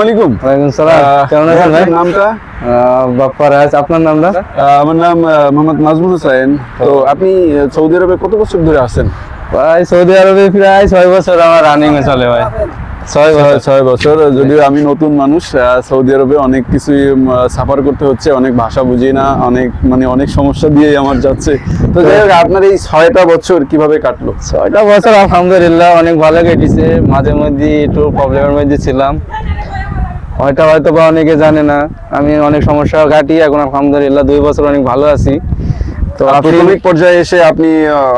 আলাইকুম। ওয়ালাইকুম সালাম। কেমন আছেন? ভাই নামটা? বাপ্পা রাজ আপনার নামটা? আমার নাম মোহাম্মদ নাজমুল হোসেন তো আপনি সৌদি আরবে কত বছর ধরে আছেন? ভাই সৌদি আরবে প্রায় ছয় বছর আমার রানিং এ চলে ভাই। ছয় বছর। ছয়- বছর যদিও আমি নতুন মানুষ সৌদি আরবে অনেক কিছুই সাফার করতে হচ্ছে অনেক ভাষা বুঝি না অনেক মানে অনেক সমস্যা দিয়ে আমার যাচ্ছে। তো যাই হোক আপনার এই ছয়টা বছর কীভাবে কাটলো? ছয়টা বছর আলহামদুলিল্লাহ অনেক ভালো কেটেছে। মাঝে মধ্যে একটু প্রবলেমের মধ্যে ছিলাম। হয়তো হয়তো বা অনেকে জানে না। আমি অনেক সমস্যা কাটিয়ে এখন আলহামদুলিল্লাহ দুই বছর অনেক ভালো আছি। তো প্রাথমিক পর্যায়ে এসে আপনি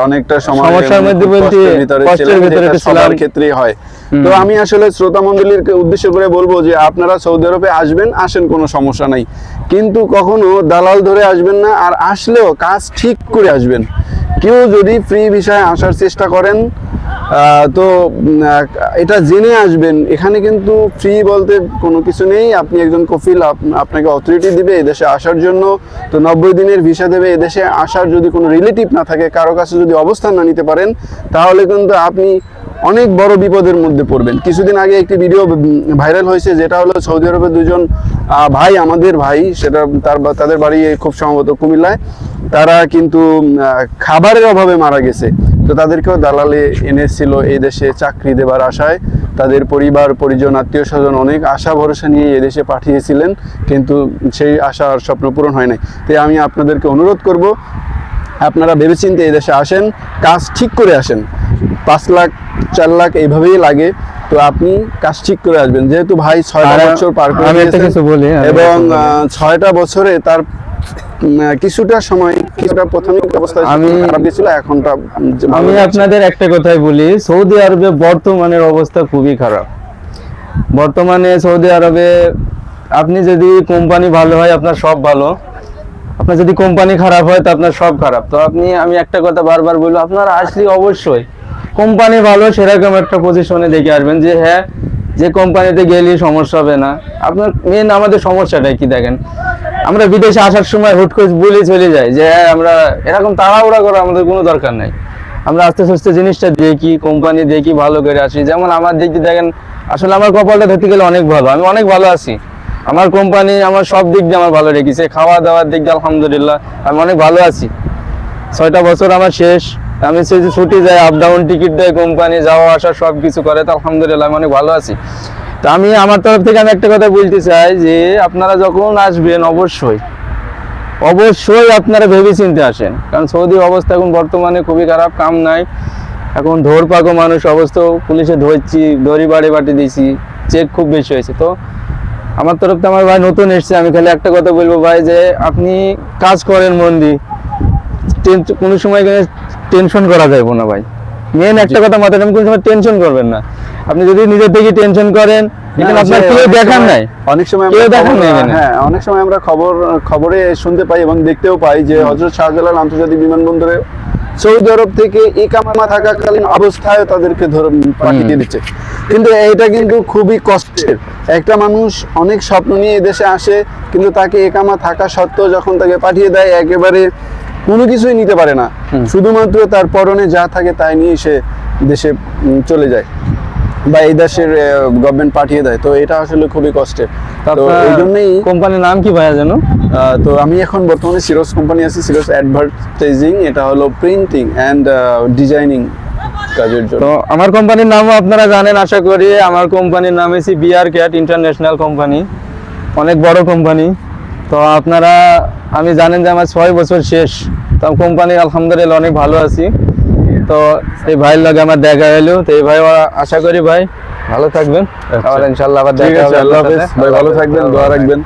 অনেকটা সমস্যার মধ্যে বলতে কষ্টের ভিতরে। সবার ক্ষেত্রেই হয়। তো আমি আসলে শ্রোতা মন্ডলীর উদ্দেশ্য করে বলব যে আপনারা সৌদি আরবে আসবেন আসেন কোনো সমস্যা নাই। কিন্তু কখনো দালাল ধরে আসবেন না আর আসলেও কাজ ঠিক করে আসবেন। কেউ যদি ফ্রি বিষয়ে আসার চেষ্টা করেন তো এটা জেনে আসবেন। এখানে কিন্তু ফ্রি বলতে কোনো কিছু নেই। আপনি একজন কফিল আপনাকে অথরিটি দিবে এদেশে আসার জন্য। তো নব্বই দিনের ভিসা দেবে এদেশে। আসার যদি কোনো রিলেটিভ না থাকে, কারও কাছে যদি অবস্থান না নিতে পারেন, তাহলে কিন্তু আপনি অনেক বড় বিপদের মধ্যে পড়বেন। কিছুদিন আগে একটি ভিডিও ভাইরাল হয়েছে, যেটা হলো সৌদি আরবের দুজন ভাই, আমাদের ভাই, সেটা তার তাদের বাড়ি খুব সম্ভবত কুমিল্লায়, তারা কিন্তু খাবারের অভাবে মারা গেছে। তো তাদেরকেও দালালে এনেছিল এই দেশে চাকরি দেবার আশায়। তাদের পরিবার পরিজন আত্মীয় স্বজন অনেক আশা ভরসা নিয়ে এদেশে পাঠিয়েছিলেন কিন্তু সেই আশা আর স্বপ্ন পূরণ হয় নাই। তাই আমি আপনাদেরকে অনুরোধ করব আপনারা ভেবেচিন্তে এই দেশে আসেন কাজ ঠিক করে আসেন। পাঁচ লাখ চার লাখ এইভাবেই লাগে তো আপনি কাজ ঠিক করে আসবেন। যেহেতু ভাই ছয়টা বছর পার করে এবং ছয়টা বছরে তার কিছুটা সময় কিছুটা প্রাথমিক আমি- খারাপ এখনটা আমি আপনাদের একটা কথাই বলি সৌদি আরবে বর্তমানের অবস্থা খুবই খারাপ। বর্তমানে সৌদি আরবে আপনি যদি কোম্পানি ভালো হয় আপনার সব ভালো। আপনার যদি কোম্পানি খারাপ হয় তো আপনার সব খারাপ। তো আপনি আমি একটা কথা বারবার বলব আপনার আসলে অবশ্যই কোম্পানি ভালো সেরকম একটা পজিশনে দেখে আসবেন যে হ্যাঁ যে কোম্পানিতে গেলে সমস্যা হবে না। আপনার মেন আমাদের সমস্যাটাই কি দেখেন? আমরা বিদেশে আসার সময় হুট করে বলে চলে যাই যে হ্যাঁ আমরা এরকম তাড়াহুড়া করার আমাদের কোনো দরকার নাই। আমরা আস্তে আস্তে জিনিসটা দেখি, কোম্পানি দেখি, ভালো করে আসি। যেমন আমার দিক দিয়ে দেখেন, আসলে আমার কপালটা ধরতে গেলে অনেক ভালো। আমি অনেক ভালো আছি। আমার কোম্পানি আমার সব দিক দিয়ে আমার ভালো রেখেছে। খাওয়া দাওয়ার দিক দিয়ে আলহামদুলিল্লাহ আমি অনেক ভালো আছি। ছয়টা বছর আমার শেষ। আমি সেই ছুটি যাই আপ ডাউন টিকিট দেয়, কোম্পানি যাওয়া আসা সব কিছু করে, তো আলহামদুলিল্লাহ আমি অনেক ভালো আছি। তো আমি আমার তরফ থেকে আমি একটা কথা বলতে চাই যে আপনারা যখন আসবেন, অবশ্যই অবশ্যই আপনারা ভেবে চিনতে আসেন। কারণ সৌদির অবস্থা এখন বর্তমানে খুবই খারাপ, কাম নাই। এখন ধর পাকো মানুষ অবস্থা, পুলিশে ধরছি, দড়ি বাড়ি বাটি দিয়েছি চেক খুব বেশি হয়েছে। তো আমার তরফ থেকে আমার ভাই নতুন এসছে, আমি খালি একটা কথা বলব ভাই যে আপনি কাজ করেন মন দিয়ে কোনো সময় টেনশন করা যাবে না ভাই। মেন একটা কথা মাথায় রাখবেন, কোনো সময় টেনশন করবেন না। আপনি যদি নিজের থেকে টেনশন করেন আপনার কেউ দেখার নাই। অনেক সময় কেউ দেখার নেই। হ্যাঁ অনেক সময় আমরা খবর খবরে শুনতে পাই এবং দেখতেও পাই যে হজরত শাহজালাল আন্তর্জাতিক বিমানবন্দরে সৌদি আরব থেকে ইকামা থাকাকালীন অবস্থায় তাদেরকে ধরে পাঠিয়ে দিচ্ছে। কিন্তু এটা কিন্তু খুবই কষ্টের। একটা মানুষ অনেক স্বপ্ন নিয়ে দেশে আসে কিন্তু তাকে একামা থাকা সত্ত্বেও যখন তাকে পাঠিয়ে দেয় একেবারে কোনো কিছুই নিতে পারে না। শুধুমাত্র তার পরনে যা থাকে তাই নিয়ে সে দেশে চলে যায় বা এই দেশের গভর্নমেন্ট পাঠিয়ে দেয়। তো এটা আসলে খুবই কষ্টের। তো এই জন্যই কোম্পানির নাম কি ভাইয়া যেন? তো আমি এখন বর্তমানে সিরোস কোম্পানি আছি সিরোস অ্যাডভার্টাইজিং এটা হলো প্রিন্টিং অ্যান্ড ডিজাইনিং কাজের জন্য। তো আমার কোম্পানির নামও আপনারা জানেন আশা করি। আমার কোম্পানির নাম হচ্ছে বিআর ক্যাট ইন্টারন্যাশনাল কোম্পানি অনেক বড় কোম্পানি তো আপনারা আমি জানেন যে আমার ছয় বছর শেষ। তো কোম্পানি আলহামদুলিল্লাহ অনেক ভালো আছি। তো এই ভাইয়ের লগে আমার দেখা হলো তো এই ভাই আশা করি ভাই ভালো থাকবেন। আবার ইনশাল্লাহ আবার দেখা হবে আল্লাহ হাফেজ। ভাই ভালো থাকবেন দোয়া রাখবেন।